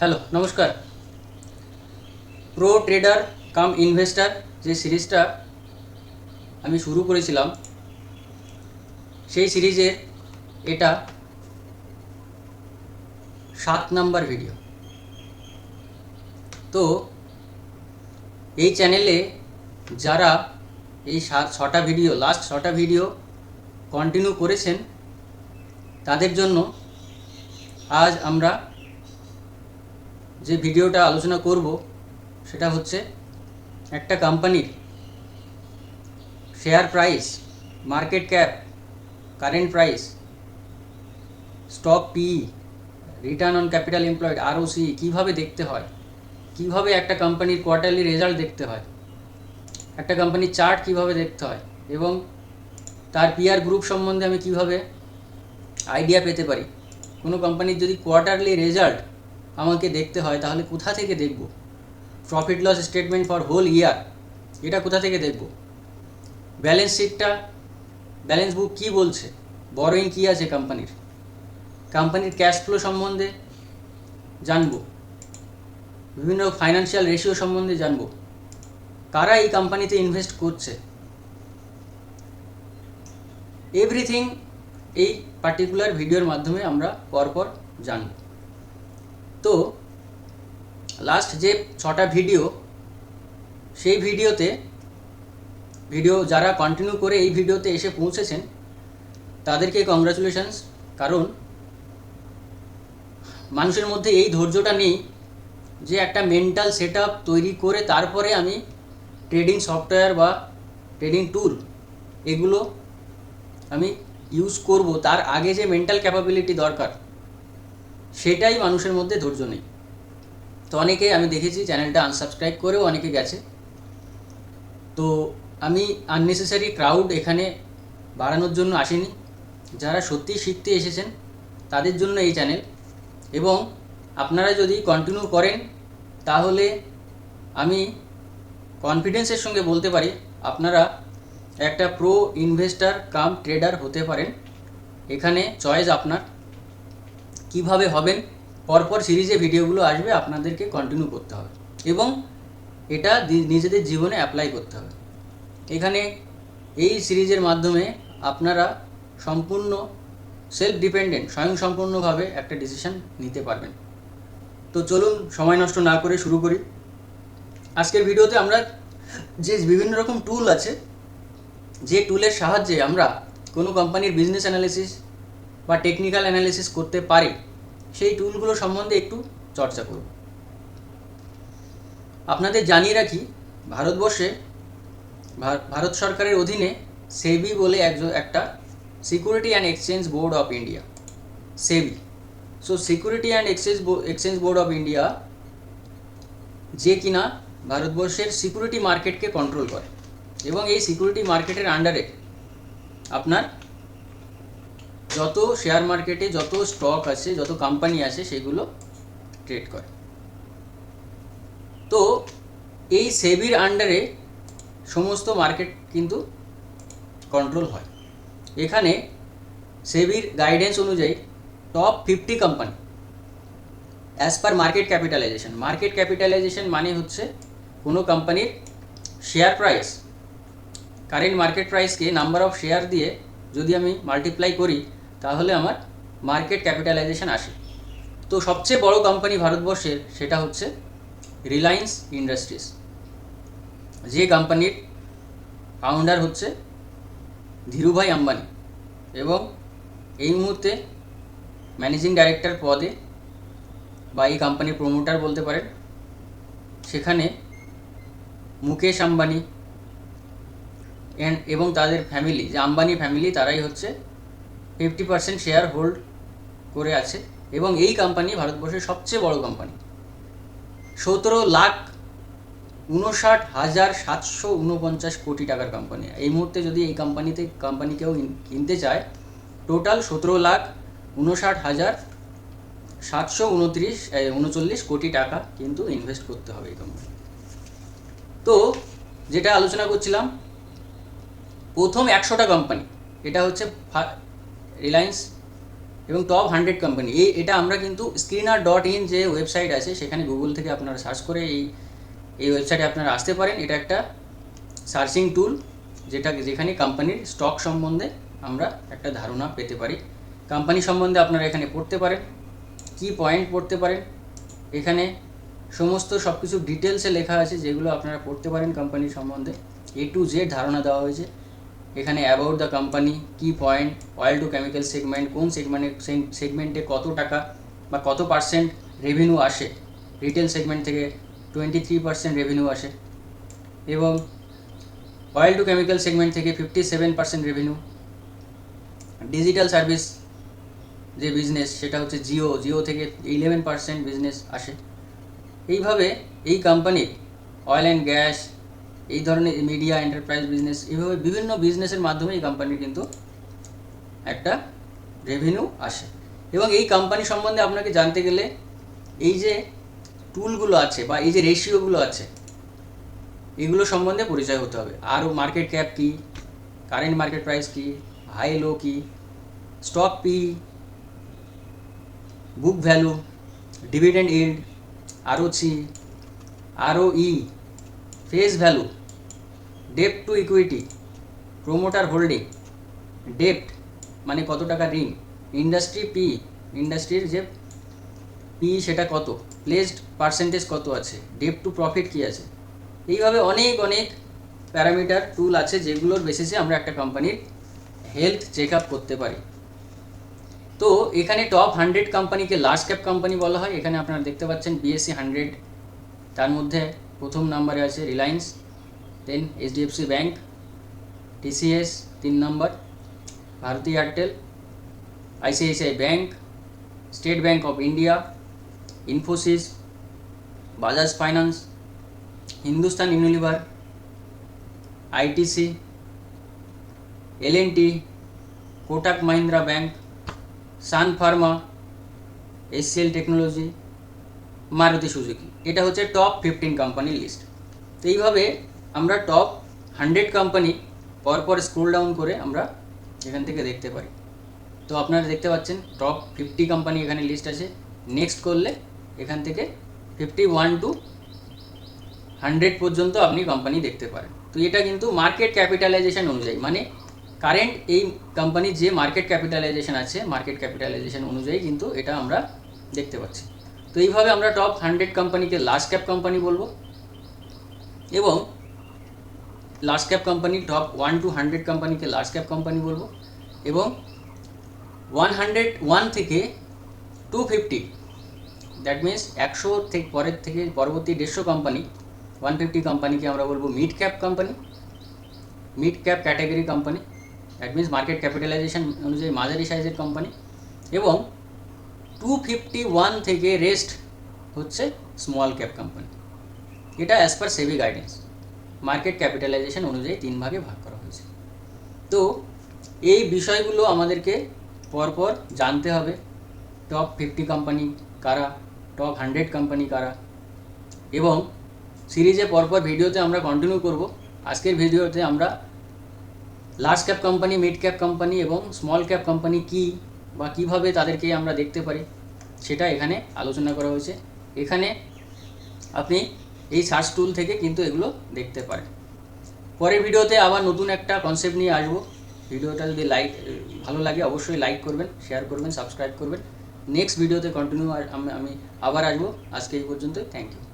Hello, নমস্কার। Pro tedder কাম investor যে সিরিজটা আমি শুরু করেছিলাম, সেই সিরিজের এটা সাত নাম্বার ভিডিও তো এই চ্যানেলে যারা এই সাত, ছটা ভিডিও লাস্ট ছটা ভিডিও কন্টিনিউ করেছেন, তাদের জন্য আজ আমরা যে ভিডিওটা আলোচনা করব, সেটা হচ্ছে একটা কোম্পানির share price market cap current price stock P return on capital employed ROC কীভাবে দেখতে হয়, কীভাবে একটা কোম্পানির কোয়ার্টারলি রেজাল্ট দেখতে হয়, একটা কোম্পানির চার্ট কীভাবে দেখতে হয় এবং তার পিআর গ্রুপ সম্বন্ধে আমি কীভাবে আইডিয়া পেতে পারি। কোনো কোম্পানির যদি কোয়ার্টারলি রেজাল্ট আমাকে দেখতে হয়, তাহলে কোথা থেকে দেখব? Profit loss statement for whole year এটা কোথা থেকে দেখব? ব্যালেন্স শিটটা ব্যালেন্স বুক কী বলছে? বড়োইং কী আছে কোম্পানির কোম্পানির ক্যাশ ফ্লো সম্বন্ধে জানব। বিভিন্ন ফাইন্যান্সিয়াল রেশিও সম্বন্ধে জানব। কারা এই কোম্পানিতে ইনভেস্ট করছে? এভরিথিং এই পার্টিকুলার ভিডিওর মাধ্যমে আমরা পরপর জানব। তো লাস্ট যে ছটা ভিডিও সেই ভিডিওতে ভিডিও যারা কন্টিনিউ করে এই ভিডিওতে এসে পৌঁছেছেন, তাদেরকে কংগ্রাচুলেশনস কারণ মানুষের মধ্যে এই ধৈর্যটা নেই যে একটা মেন্টাল সেট তৈরি করে তারপরে আমি ট্রেডিং সফটওয়্যার বা ট্রেডিং টুল এগুলো আমি ইউজ করব। তার আগে যে মেন্টাল ক্যাপাবিলিটি দরকার সেটাই মানুষের মধ্যে ধৈর্য নেই। তো অনেকে, আমি দেখেছি চ্যানেলটা আনসাবস্ক্রাইব করেও অনেকে গেছে। তো আমি আননেসেসারি ক্রাউড এখানে বাড়ানোর জন্য আসিনি। যারা সত্যি শিখতে এসেছেন, তাদের জন্য এই চ্যানেল। এবং আপনারা যদি কন্টিনিউ করেন, তাহলে আমি কনফিডেন্সের সঙ্গে বলতে পারি, আপনারা একটা প্রো ইনভেস্টার কাম ট্রেডার হতে পারেন। এখানে চয়েস আপনার। কীভাবে হবেন, পরপর সিরিজে ভিডিওগুলো আসবে, আপনাদেরকে কন্টিনিউ করতে হবে। এবং এটা নিজেদের জীবনে অ্যাপ্লাই করতে হবে। এখানে এই সিরিজের মাধ্যমে আপনারা সম্পূর্ণ সেলফ ডিপেন্ডেন্ট স্বয়ংসম্পূর্ণভাবে একটা ডিসিশন নিতে পারবেন। তো চলুন, সময় নষ্ট না করে শুরু করি। আজকের ভিডিওতে আমরা যে বিভিন্ন রকম টুল আছে, যে টুলের সাহায্যে আমরা কোনো কোম্পানির বিজনেস অ্যানালিসিস বা টেকনিক্যাল অ্যানালিসিস করতে পারি, সেই টুলগুলো সম্বন্ধে একটু চর্চা করব আপনাদের জানিয়ে রাখি, ভারতবর্ষে ভারত সরকারের অধীনে সেবি বলে একজন একটা security and exchange board of India SEBI so security and exchange exchange board of India যে কিনা ভারতবর্ষের সিকিউরিটি মার্কেটকে কন্ট্রোল করে এবং এই সিকিউরিটি মার্কেটের আন্ডারে আপনার যত শেয়ার মার্কেটে যত স্টক আছে, যত কোম্পানি আছে, সেগুলো ট্রেড করে। তো এই সেবির আন্ডারে সমস্ত মার্কেট কিন্তু কন্ট্রোল হয়। এখানে সেবির গাইডেন্স অনুযায়ী top fifty company as per market capitalization market capitalization মানে হচ্ছে কোনো কোম্পানির শেয়ার প্রাইস কারেন্ট মার্কেট প্রাইসকে নাম্বার অফ শেয়ার দিয়ে যদি আমি মাল্টিপ্লাই করি তাহলে আমার মার্কেট ক্যাপিটালাইজেশন আসে। তো সবচেয়ে বড় কোম্পানি ভারতবর্ষের সেটা হচ্ছে রিলায়েন্স ইন্ডাস্ট্রিজ যে কোম্পানির ফাউন্ডার হচ্ছে ধীরুভাই আম্বানি এবং এই মুহূর্তে ম্যানেজিং ডাইরেক্টর পদে বা এই কোম্পানির প্রমোটার বলতে পারেন, সেখানে মুকেশ আম্বানি এবং তাদের ফ্যামিলি যে আম্বানি ফ্যামিলি তারাই হচ্ছে ফিফটি পার্সেন্ট শেয়ার হোল্ড করে আছে এবং এই কোম্পানি ভারতবর্ষের সবচেয়ে বড় কোম্পানি। সতেরো লাখ উনষাট হাজার সাতশো উনপঞ্চাশ কোটি টাকার কোম্পানি। এই মুহূর্তে যদি এই কোম্পানিতে কোম্পানি কেউ কিনতে চায়, টোটাল সতেরো লাখ উনষাট হাজার সাতশো উনত্রিশ উনচল্লিশ কোটি টাকা কিন্তু ইনভেস্ট করতে হবে এই কোম্পানি। তো যেটা আলোচনা করছিলাম, প্রথম একশোটা কোম্পানি, এটা হচ্ছে রিলায়েন্স এবং টপ হান্ড্রেড কোম্পানি এই, এটা আমরা কিন্তু স্ক্রিনার ডট ইন যে ওয়েবসাইট আছে, সেখানে গুগল থেকে আপনারা সার্চ করে এই এই ওয়েবসাইটে আপনারা আসতে পারেন। এটা একটা সার্চিং টুল যেটা, যেখানে কোম্পানির স্টক সম্বন্ধে আমরা একটা ধারণা পেতে পারি। কোম্পানি সম্বন্ধে আপনারা এখানে পড়তে পারেন, কি পয়েন্ট পড়তে পারেন। এখানে সমস্ত সব কিছু ডিটেলসে লেখা আছে, যেগুলো আপনারা পড়তে পারেন কোম্পানির সম্বন্ধে। এ টু জেড ধারণা দেওয়া হয়েছে। এখানে অ্যাবাউট দ্য কোম্পানি কি point oil to chemical segment কোন সেগমেন্টে সেগমেন্টে কত টাকা বা কত পার্সেন্ট রেভিনিউ আসে? রিটেল সেগমেন্ট থেকে টোয়েন্টি থ্রি পার্সেন্ট রেভিনিউ আসে। এবং অয়েল টু কেমিক্যাল সেগমেন্ট থেকে fifty seven percent revenue digital service যে বিজনেস সেটা হচ্ছে জিও জিও থেকে ইলেভেন পার্সেন্ট বিজনেস আসে। এইভাবে এই কোম্পানির অয়েল অ্যান্ড গ্যাস এই ধরনের মিডিয়া এন্টারপ্রাইজ বিজনেস এইভাবে বিভিন্ন বিজনেসের মাধ্যমে এই কোম্পানির কিন্তু একটা রেভিনিউ আসে। এবং এই কোম্পানি সম্বন্ধে আপনাকে জানতে গেলে এই যে টুলগুলো আছে বা এই যে রেশিওগুলো আছে, এগুলো সম্বন্ধে পরিচয় হতে হবে। আরও মার্কেট ক্যাপ কী কারেন্ট মার্কেট প্রাইস কী high low key stock P book value dividend yield ROC E face value debt to equity promoter holding ডেপ্ট মানে কত টাকা ঋণ? ইন্ডাস্ট্রি পি ইন্ডাস্ট্রির যে পি সেটা কত? প্লেসড পার্সেন্টেজ কত আছে? ডেপ টু প্রফিট কী আছে? এইভাবে অনেক অনেক প্যারামিটার টুল আছে যেগুলোর বেসিসে আমরা একটা কোম্পানির হেলথ চেক আপ করতে পারি। তো এখানে টপ হান্ড্রেড কোম্পানিকে লার্জ ক্যাপ কোম্পানি বলা হয়। এখানে আপনারা দেখতে পাচ্ছেন বিএসসি হান্ড্রেড তার মধ্যে প্রথম নম্বরে আছে Reliance then HDFC bank TCS তিন নম্বর Bharti Airtel ICICI bank State Bank of India Infosys Bajaj finance Hindustan Unilever ITC L N T Kotak Mahindra bank Sun Pharma HCL technology Maruti Suzuki এটা হচ্ছে top fifteen কোম্পানির list তো এইভাবে আমরা top hundred company পরপর scroll down করে আমরা এখান থেকে দেখতে পারি। তো আপনারা দেখতে পাচ্ছেন টপ ফিফটি কোম্পানি এখানে লিস্ট আছে। নেক্সট করলে এখান থেকে ফিফটি ওয়ান টু হান্ড্রেড পর্যন্ত আপনি কোম্পানি দেখতে পারেন। তো এটা কিন্তু মার্কেট ক্যাপিটালাইজেশন অনুযায়ী মানে কারেন্ট এই কোম্পানির যে মার্কেট ক্যাপিটালাইজেশন আছে মার্কেট ক্যাপিটালাইজেশন অনুযায়ী কিন্তু এটা আমরা দেখতে পাচ্ছি। তো এইভাবে আমরা টপ হান্ড্রেড কোম্পানিকে লার্জ ক্যাপ কোম্পানি বলব। এবং large cap company top one to hundred কোম্পানিকে লার্জ ক্যাপ কোম্পানি বলব। এবং ওয়ান হান্ড্রেড ওয়ান থেকে টু ফিফটি দ্যাট মিন্স একশো থেকে পরের থেকে পরবর্তী দেড়শো কোম্পানি ওয়ান ফিফটি কোম্পানিকে আমরা বলব mid cap company mid cap category company that means market capitalization অনুযায়ী মাঝারি সাইজের কোম্পানি এবং টু ফিফটি ওয়ান থেকে রেস্ট হচ্ছে স্মল ক্যাপ কোম্পানি এটা as per SEBI guidance market capitalization অনুযায়ী তিন ভাগে ভাগ করা হয়েছে। তো এই বিষয়গুলো আমাদেরকে পরপর জানতে হবে। টপ ফিফটি কোম্পানি কারা টপ হান্ড্রেড কোম্পানি কারা? এবং সিরিজে পরপর ভিডিওতে আমরা কন্টিনিউ করব। আজকের ভিডিওতে আমরা large cap company mid cap company এবং স্মল ক্যাপ কোম্পানি কি বা কীভাবে তাদেরকে আমরা দেখতে পারি, সেটা এখানে আলোচনা করা হয়েছে। এখানে আপনি এই সার্চ টুল থেকে কিন্তু এগুলো দেখতে পারে পরের ভিডিওতে আবার নতুন একটা কনসেপ্ট নিয়ে আসব। ভিডিওটা যদি লাইক ভালো লাগে অবশ্যই লাইক করবেন শেয়ার করবেন সাবস্ক্রাইব করবেন। নেক্সট ভিডিওতে কন্টিনিউ আমি আবার আসব। আজকে এই পর্যন্ত থ্যাংক ইউ